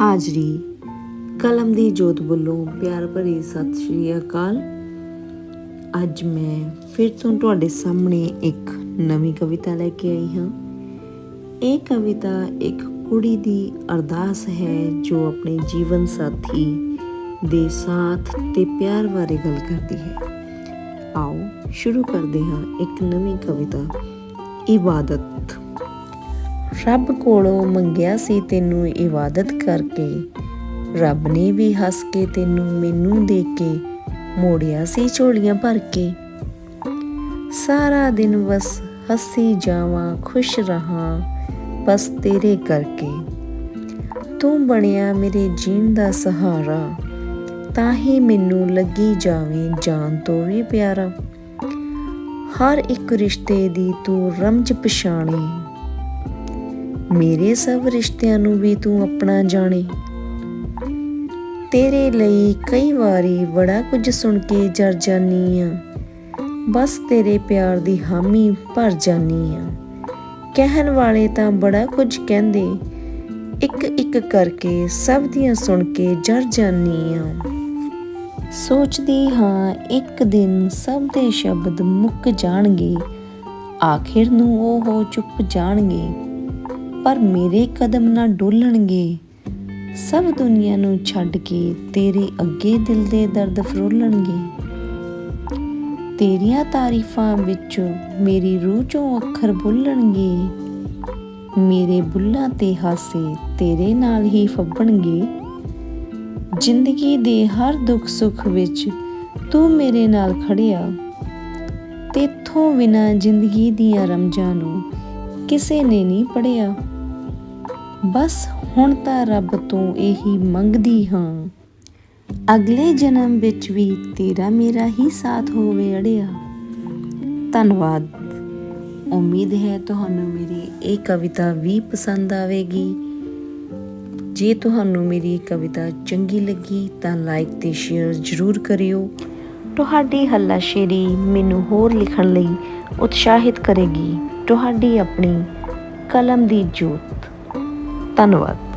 ਹਾਜ਼ਰੀ। ਕਲਮ ਦੀ ਜੋਤ ਵੱਲੋਂ ਪਿਆਰ ਭਰੀ ਸਤਿ ਸ਼੍ਰੀ ਅਕਾਲ। ਅੱਜ ਮੈਂ ਫਿਰ ਤੋਂ ਤੁਹਾਡੇ ਸਾਹਮਣੇ ਇੱਕ ਨਵੀਂ ਕਵਿਤਾ ਲੈ ਕੇ ਆਈ ਹਾਂ। ਇਹ ਕਵਿਤਾ ਇੱਕ ਕੁੜੀ ਦੀ ਅਰਦਾਸ ਹੈ ਜੋ ਆਪਣੇ ਜੀਵਨ ਸਾਥੀ ਦੇ ਸਾਥ ਤੇ ਪਿਆਰ ਬਾਰੇ ਗੱਲ ਕਰਦੀ ਹੈ। ਆਓ ਸ਼ੁਰੂ ਕਰਦੇ ਹਾਂ ਇੱਕ ਨਵੀਂ ਕਵਿਤਾ, ਇਬਾਦਤ। ਰੱਬ ਕੋਲੋਂ ਮੰਗਿਆ ਸੀ ਤੈਨੂੰ ਇਬਾਦਤ ਕਰਕੇ। ਰੱਬ ਨੇ ਵੀ ਹੱਸ ਕੇ ਤੈਨੂੰ ਮੈਨੂੰ ਦੇ ਕੇ ਮੋੜਿਆ ਸੀ ਝੋਲੀਆਂ ਭਰ ਕੇ। ਸਾਰਾ ਦਿਨ ਬਸ ਹੱਸੀ ਜਾਵਾਂ, ਖੁਸ਼ ਰਹਾ, ਬਸ ਤੇਰੇ ਕਰਕੇ। ਤੂੰ ਬਣਿਆ ਮੇਰੇ ਜੀਣ ਦਾ ਸਹਾਰਾ, ਤਾਂ ਹੀ ਮੈਨੂੰ ਲੱਗੀ ਜਾਵੇਂ ਜਾਨ ਤੋਂ ਵੀ ਪਿਆਰਾ। ਹਰ ਇੱਕ ਰਿਸ਼ਤੇ ਦੀ ਤੂੰ ਰਮਜ ਪਛਾਣੇ ਮੇਰੇ ਸਭ ਰਿਸ਼ਤਿਆਂ ਨੂੰ ਵੀ ਤੂੰ ਆਪਣਾ ਜਾਣੇ। ਤੇਰੇ ਲਈ ਕਈ ਵਾਰੀ ਬੜਾ ਕੁਝ ਸੁਣ ਕੇ ਜਰ ਜਾਨੀ ਆ। ਬਸ ਤੇਰੇ ਪਿਆਰ ਦੀ ਹਾਮੀ ਭਰ ਜਾਨੀ ਆ। ਕਹਿਣ ਵਾਲੇ ਤਾਂ ਬੜਾ ਕੁਝ ਕਹਿੰਦੇ ਇੱਕ ਇੱਕ ਕਰਕੇ ਸਭ ਦੀਆਂ ਸੁਣ ਕੇ ਜਰ ਜਾਨੀ ਆ। ਸੋਚਦੀ ਹਾਂ ਇੱਕ ਦਿਨ ਸਭ ਦੇ ਸ਼ਬਦ ਮੁੱਕ ਜਾਣਗੇ, ਆਖਿਰ ਨੂੰ ਉਹ ਚੁੱਪ ਜਾਣਗੇ। ਪਰ ਮੇਰੇ ਕਦਮ ਨਾ ਡੋਲਣਗੇ। ਸਭ ਦੁਨੀਆ ਨੂੰ ਛੱਡ ਕੇ ਤੇਰੇ ਅੱਗੇ ਦਿਲ ਦੇ ਦਰਦ ਫਰੋਲਣਗੇ। ਤੇਰੀਆਂ ਤਾਰੀਫਾਂ ਵਿੱਚ ਮੇਰੀ ਰੂਹ ਚੋਂ ਅੱਖਰ ਬੋਲਣਗੇ। ਮੇਰੇ ਬੁੱਲਾਂ ਤੇ ਹਾਸੇ ਤੇਰੇ ਨਾਲ ਹੀ ਫੱਬਣਗੇ। ਜ਼ਿੰਦਗੀ ਦੇ ਹਰ ਦੁੱਖ ਸੁੱਖ ਵਿੱਚ ਤੂੰ ਮੇਰੇ ਨਾਲ ਖੜਿਆ ਤੇਥੋਂ ਬਿਨਾ ਜ਼ਿੰਦਗੀ ਦੀਆਂ ਰਮਜਾਂ ਨੂੰ ਕਿਸੇ ਨੇ ਨਹੀਂ ਪੜਿਆ ਬਸ ਹੁਣ ਤਾਂ ਰੱਬ ਤੋਂ ਇਹੀ ਮੰਗਦੀ ਹਾਂ। ਅਗਲੇ ਜਨਮ ਵਿੱਚ ਵੀ ਤੇਰਾ ਮੇਰਾ ਹੀ ਸਾਥ ਹੋਵੇ ਅੜਿਆ। ਧੰਨਵਾਦ। ਉਮੀਦ ਹੈ ਤੁਹਾਨੂੰ ਮੇਰੀ ਇਹ ਕਵਿਤਾ ਵੀ ਪਸੰਦ ਆਵੇਗੀ। ਜੇ ਤੁਹਾਨੂੰ ਮੇਰੀ ਕਵਿਤਾ ਚੰਗੀ ਲੱਗੀ ਤਾਂ ਲਾਈਕ ਤੇ ਸ਼ੇਅਰ ਜ਼ਰੂਰ ਕਰਿਓ। ਤੁਹਾਡੀ ਹੱਲਾਸ਼ੇਰੀ ਮੈਨੂੰ ਹੋਰ ਲਿਖਣ ਲਈ ਉਤਸ਼ਾਹਿਤ ਕਰੇਗੀ। ਤੁਹਾਡੀ ਆਪਣੀ ਕਲਮ ਦੀ ਜੋਤ। ਧੰਨਵਾਦ।